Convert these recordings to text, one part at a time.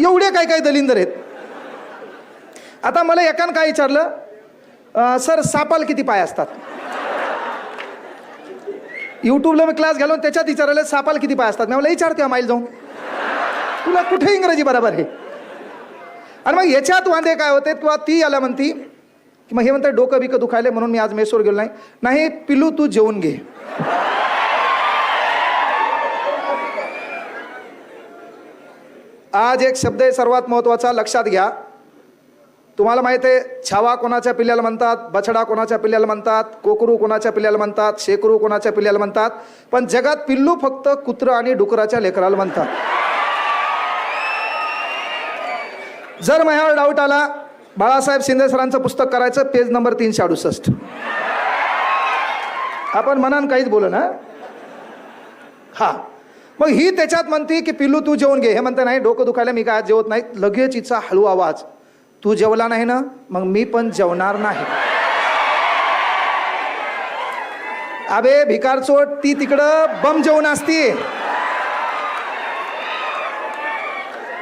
एवढे काय काय दलिंदर आहेत? आता मला एकानं काय विचारलं? सर सापाल किती पाय असतात? यूट्यूबला मी क्लास घालून त्याच्यात विचारलं सापाल किती पाय असतात? मी मला विचारते माईल जाऊन तुला कुठे इंग्रजी बरोबर आहे आणि मग याच्यात वांदे काय होते? किंवा ती याला म्हणती की मग हे म्हणते डोकं बिकं दुखायले म्हणून मी आज मेसवर गेलो नाही. नाही पिलू तू जेवून घे. आज एक शब्द आहे सर्वात महत्त्वाचा लक्षात घ्या. तुम्हाला माहिती आहे छावा कोणाच्या पिल्ल्याला म्हणतात बछडा कोणाच्या पिल्ल्याला म्हणतात कोकरू कोणाच्या पिल्ल्याला म्हणतात शेकरू कोणाच्या पिल्ल्याला म्हणतात पण जगात पिल्लू फक्त कुत्रं आणि डुकराच्या लेकराला म्हणतात. जर माझ्यावर डाऊट आला बाळासाहेब शिंदे सरांचं पुस्तक करायचं पेज नंबर तीनशे अडुसष्ट. आपण मनान काहीच बोल ना? हा. मग ही त्याच्यात म्हणते की पिल्लू तू जेवण घे. हे म्हणते नाही डोकं दुखायला मी काय आज जेवत नाही. लगेच हिचा हळू आवाज. तू जेवला नाही ना मग मी पण जेवणार नाही. अबे भिकारचोट ती तिकडं बम जेवण असती.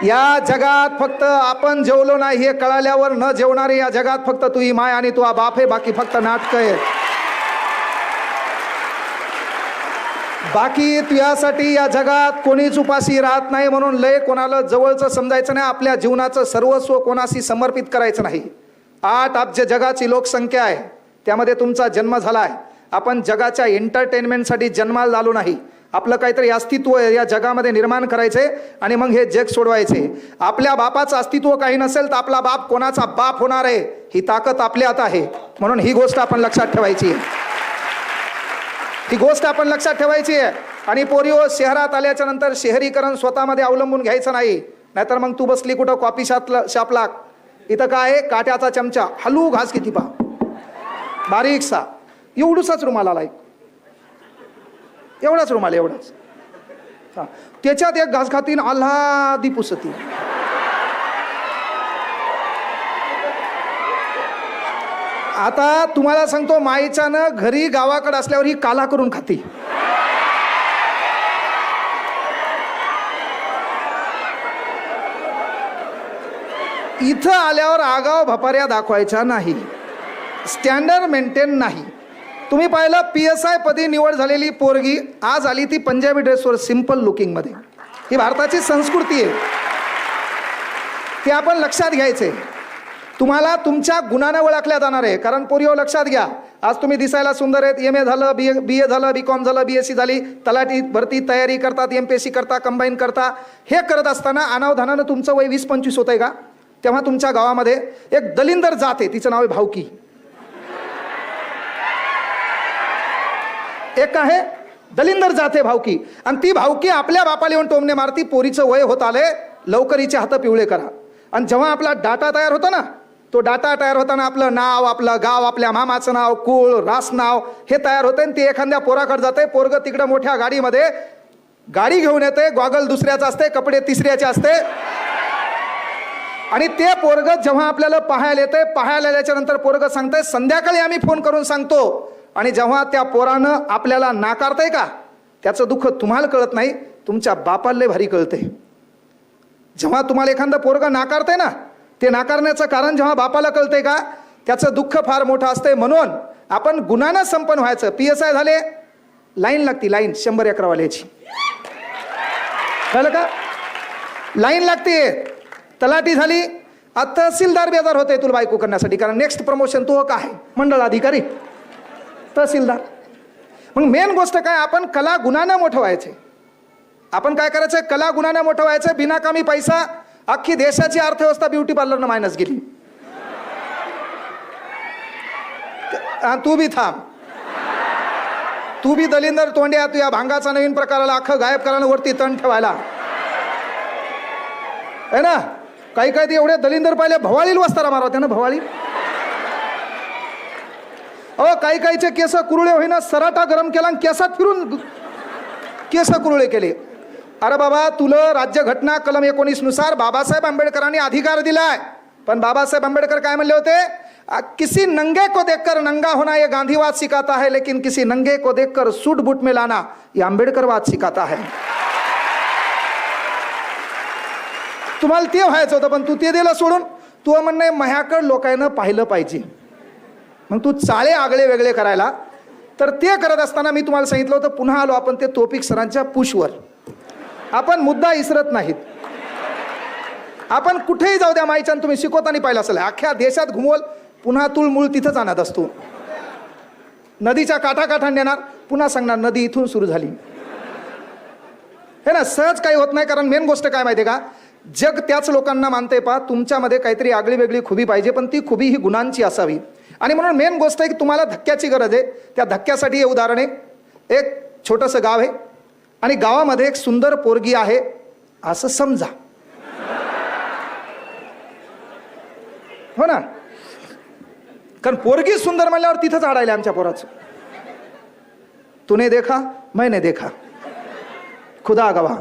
या जगात फक्त आपण जेवलो नाही हे कळाल्यावर न जेवणारे या जगात फक्त तू ही माय आणि तू हा बाप आहे बाकी फक्त नाटक आहे बाकी तुझ्यासाठी या जगात कोणीच उपाशी राहत नाही म्हणून लय कोणाला जवळचं समजायचं नाही आपल्या जीवनाचं सर्वस्व कोणाशी समर्पित करायचं नाही. आठ अब्ज जगाची लोकसंख्या आहे त्यामध्ये तुमचा जन्म झाला आहे. आपण जगाच्या एंटरटेनमेंटसाठी जन्माला आलो नाही. आपलं काहीतरी अस्तित्व या जगामध्ये निर्माण करायचे आणि मग हे जग सोडवायचे आपल्या बापाचं अस्तित्व काही नसेल तर आपला बाप कोणाचा बाप होणार आहे ही ताकद आपल्यात आहे. म्हणून ही गोष्ट आपण लक्षात ठेवायची आहे. ही गोष्ट आपण लक्षात ठेवायची आहे. आणि पोरिओ शहरात आल्याच्यानंतर शहरीकरण स्वतःमध्ये अवलंबून घ्यायचं नाही. नाहीतर मग तू बसली कुठं कॉफी शापला शापला इथं काय आहे? काट्याचा चमचा. हलू घास किती पहा. बारीकसा एवढूसाच रुमाल आलाय. एवढाच रुमाल एवढाच. हा. त्याच्यात एक घास खातीन आल्हादी पुसती. आता तुम्हाला सांगतो माईच्यानं घरी गावाकडे असल्यावर ही काला करून खाती. इथं आल्यावर आगाव भपाऱ्या दाखवायच्या नाही. स्टँडर्ड मेंटेन नाही. तुम्ही पाहिलं पी एस आय पदी निवड झालेली पोरगी आज आली ती पंजाबी ड्रेसवर सिंपल लुकिंगमध्ये ही भारताची संस्कृती आहे. ते आपण लक्षात घ्यायचे. तुम्हाला तुमच्या गुणाने ओळखल्या जाणार आहे. कारण पोरिओ लक्षात घ्या. आज तुम्ही दिसायला सुंदर आहेत. एम ए झालं बी ए बी ए झालं बी कॉम झालं बी एस सी झाली. तलाठी भरती तयारी करतात एम पी एस सी करता कंबाईन करता. हे करत असताना अनावधानानं तुमचं वय वीस पंचवीस होतं आहे का? तेव्हा तुमच्या गावामध्ये एक दलिंदर जात आहे. तिचं नाव आहे भावकी एक आहे दलिंदर जाते भावकी आणि ती भावकी आपल्या बापाला येऊन टोमणे मारती. पोरीचं वय होत आले लवकर हिचे हात पिवळे करा. आणि जेव्हा आपला डाटा तयार होता ना तो डाटा तयार होताना आपलं नाव आपलं गाव आपल्या मामाचं नाव कुळ रास नाव हे तयार होते आणि ते एखाद्या पोराकडे जाते. पोरग तिकडं मोठ्या गाडीमध्ये गाडी घेऊन येते गॉगल दुसऱ्याचं असते कपडे तिसऱ्याचे असते. आणि ते पोरग जेव्हा आपल्याला पाहायला येते पाहायला आल्याच्यानंतर पोरग सांगतंय संध्याकाळी आम्ही फोन करून सांगतो. आणि जेव्हा त्या पोरानं आपल्याला नाकारतंय का त्याचं दुःख तुम्हाला कळत नाही तुमच्या बापाला भारी कळते जेव्हा तुम्हाला एखादं पोरग नाकारतंय ना ते नाकारण्याचं कारण जेव्हा बापाला कळते का त्याचं दुःख फार मोठं असतंय. म्हणून आपण गुणानं संपन्न व्हायचं. पी एस आय झाले लाईन लागती लाईन. शंभर अकरावाल्याची कळलं का? लाईन लागते. तलाठी झाली. आता तहसीलदार बेजार होते तुला बायको करण्यासाठी. कारण नेक्स्ट प्रमोशन तो हो काय मंडळ अधिकारी तहसीलदार. मग मेन गोष्ट काय? आपण कला गुणानं मोठं व्हायचे आपण काय करायचं? कला गुणानं मोठं व्हायचं. बिनाकामी पैसा अख्खी देशाची अर्थव्यवस्था ब्युटी पार्लरनं मायनस गेली तू बी थांब. तू बी दलिंदर तोंड्या तू या भांगाचा नवीन प्रकाराला अख्खं गायब करायला वरती तण ठेवायला. आहे ना? काही काही ते एवढे दलिंदर पाहिले भवाळील वस्तारा मारवा त्यानं भवाळी? अहो काही काहीचे केस कुरुळे होईना सराटा गरम केला आणि केसात फिरून केस कुरुळे केले. अरे बाबा तुला राज्यघटना कलम एकोणीसनुसार बाबासाहेब आंबेडकरांनी अधिकार दिलाय. पण बाबासाहेब आंबेडकर काय म्हणले होते? किसी नंगे को देखकर नंगा होना ये गांधीवाद सिखाता है लेकिन किसी नंगे को देखकर सूट बूट में लाना ये आंबेडकरवाद सिखाता है। तुम्हाला ते व्हायचं होतं पण तू ते दिलं सोडून. तू म्हणणे माझ्याकडं लोकांना पाहिलं पाहिजे. मग तू चाळे आगळे वेगळे करायला. तर ते करत असताना मी तुम्हाला सांगितलं होतं पुन्हा आलो आपण ते तोपिक सरांच्या पुशवर. आपण मुद्दा इसरत नाहीत. आपण कुठेही जाऊ द्या माईच्या तुम्ही शिकवताना पाहिलं असेल. अख्ख्या देशात घुमवल पुन्हा तुळमूळ तिथंच आणत असतो. नदीच्या काठाकाठा नेणार पुन्हा सांगणार नदी इथून सुरू झाली. हे ना सहज काही होत नाही कारण मेन गोष्ट काय माहिती आहे का? जग त्याच लोकांना मानते पा तुमच्यामध्ये काहीतरी आगळी वेगळी खुबी पाहिजे पण ती खुबी ही गुणांची असावी. आणि म्हणून मेन गोष्ट आहे की तुम्हाला धक्क्याची गरज आहे. त्या धक्क्यासाठी हे उदाहरण आहे. एक छोटंसं गाव आहे. आणि गावामध्ये एक सुंदर पोरगी आहे असं समजा. हो ना? कारण पोरगी सुंदर म्हणल्यावर तिथंच अडायला आमच्या पोराचं. तुने देखा मैने देखा. खुदा गवा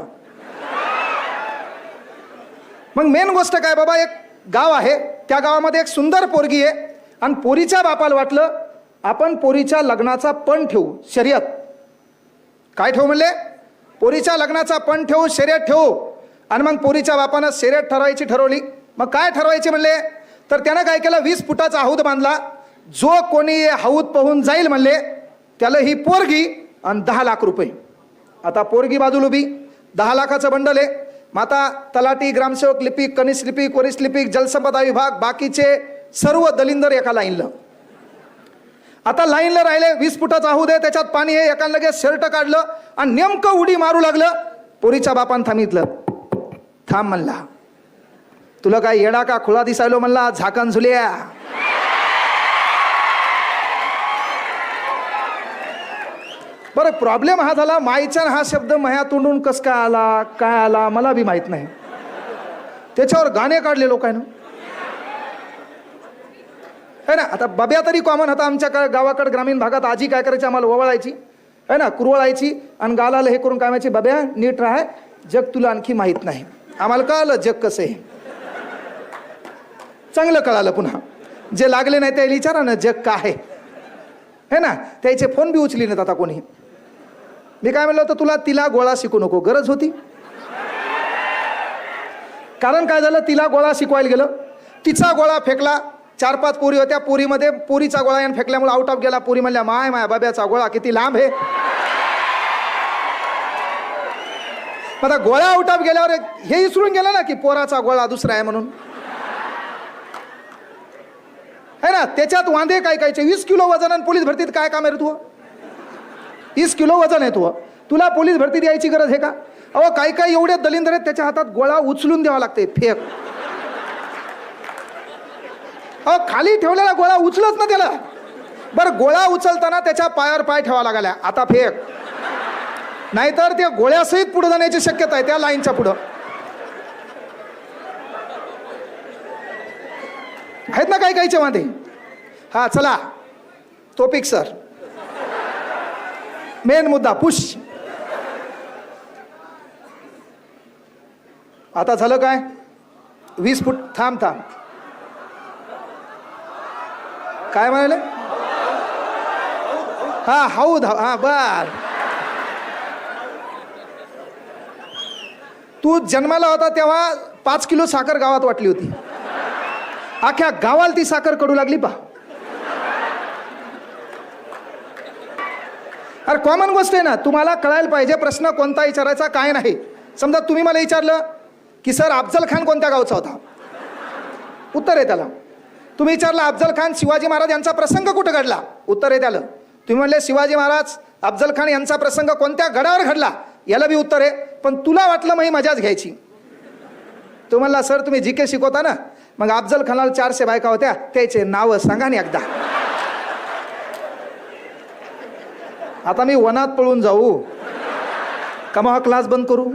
मग मेन गोष्ट काय बाबा एक गाव आहे त्या गावामध्ये एक सुंदर पोरगी आहे आणि पोरीच्या बापाला वाटलं आपण पोरीच्या लग्नाचा पण ठेवू शर्यत. काय ठेवू म्हणले? पोरीच्या लग्नाचा पण ठेवू शर्यत ठेवू. आणि मग पोरीच्या बापानं शर्यत ठरवायची ठरवली. मग काय ठरवायची म्हणले? तर त्यानं काय केलं? वीस फुटाचा हौद बांधला. जो कोणी हौद पाहून जाईल म्हणले त्याला ही पोरगी आणि दहा लाख रुपये. आता पोरगी बाजूला उभी. दहा लाखाचं बंडल आहे. माता तलाटी ग्रामसेवक लिपिक कनिष्ठ लिपिक वरिष्ठ लिपिक जलसंपदा विभाग बाकीचे सर्व दलिंदर एका लाईनला. आता लाईनला राहिले वीस फुटाचं आहू दे त्याच्यात पाणी आहे एका लगेच शर्ट काढलं आणि नेमकं उडी मारू लागलं. पोरीच्या बापान थांबितलं. थांब म्हणला. तुला काय येडा का खुळा दिसायलो म्हणला झाकण झुल्या. बरं प्रॉब्लेम हा झाला माईचा हा शब्द माया तोंडून कस काय आला काय आला मला बी माहीत नाही. त्याच्यावर गाणे काढले लोकांना. है ना? आता बब्या तरी कॉमन होता आमच्या का- गावाकडे ग्रामीण भागात. आजी काय करायची? आम्हाला ओवळायची. है ना? कुरवळायची आणि गालाला हे करून काय म्हणायची बब्या नीट राहाय जग तुला आणखी माहीत नाही. आम्हाला कळालं जग कसं आहे. चांगलं कळालं पुन्हा. जे लागले नाही त्याला विचारा ना जग काय आहे. है ना? त्याचे फोन बी उचली नाहीत आता कोणी. मी काय म्हणलं होतं तुला तिला गोळा शिकू नको गरज होती. कारण काय झालं? तिला गोळा शिकवायला गेलं. तिचा गोळा फेकला. चार पाच पोरी होत्या. पोरीमध्ये पुरीचा गोळा यानं फेकल्यामुळे आउट ऑफ गेला. पोरी म्हणल्या माय माय बाब्याचा गोळा किती लांब आहे. मग आता गोळा आउट ऑफ गेल्यावर हे विसरून गेलं ना की पोराचा गोळा दुसरा आहे म्हणून. है ना? त्याच्यात वांदे काय कायचे? वीस किलो वजन आणि पोलीस भरतीत काय काम आहे तू वीस किलो वजन आहे तू तुला पोलीस भरती द्यायची गरज आहे का? अहो काही काही एवढे दलिंदर आहेत त्याच्या हातात गोळा उचलून द्यावा लागते फेक. अ खाली ठेवलेला गोळा उचलत ना त्याला. बरं गोळा उचलताना त्याच्या पायावर पाय ठेवा लागला आता फेक. नाहीतर त्या गोळ्यासहित पुढे जाण्याची शक्यता आहे त्या लाईनच्या पुढं. आहेत ना काही काहीच्या मध्ये हा चला. तोपिक सर मेन मुद्दा पुश आता झालं काय? वीस फूट थांब थांब. काय म्हणाले? हा हौद हा बर. तू जन्माला होता तेव्हा पाच किलो साखर गावात वाटली होती. अख्ख्या गावाला ती साखर कडू लागली पा अरे कॉमन गोष्ट आहे ना तुम्हाला कळायला पाहिजे प्रश्न कोणता विचारायचा काय नाही. समजा तुम्ही मला विचारलं की सर अफजल खान कोणत्या गावचा होता? उत्तर आहे त्याला. तुम्ही विचारलं अफजल खान शिवाजी महाराज यांचा प्रसंग कुठं घडला? उत्तर आहे त्याला तुम्ही म्हणले शिवाजी महाराज अफजल खान यांचा प्रसंग कोणत्या गडावर घडला? याला बी उत्तर आहे. पण तुला वाटलं मग ही मजाच घ्यायची. तो म्हणला सर तुम्ही जी के शिकवता ना मग अफजल खानाला चारशे बायका होत्या त्याचे नावं सांगा ना एकदा. आता मी वनात पळून जाऊ. का मग हा क्लास बंद करू?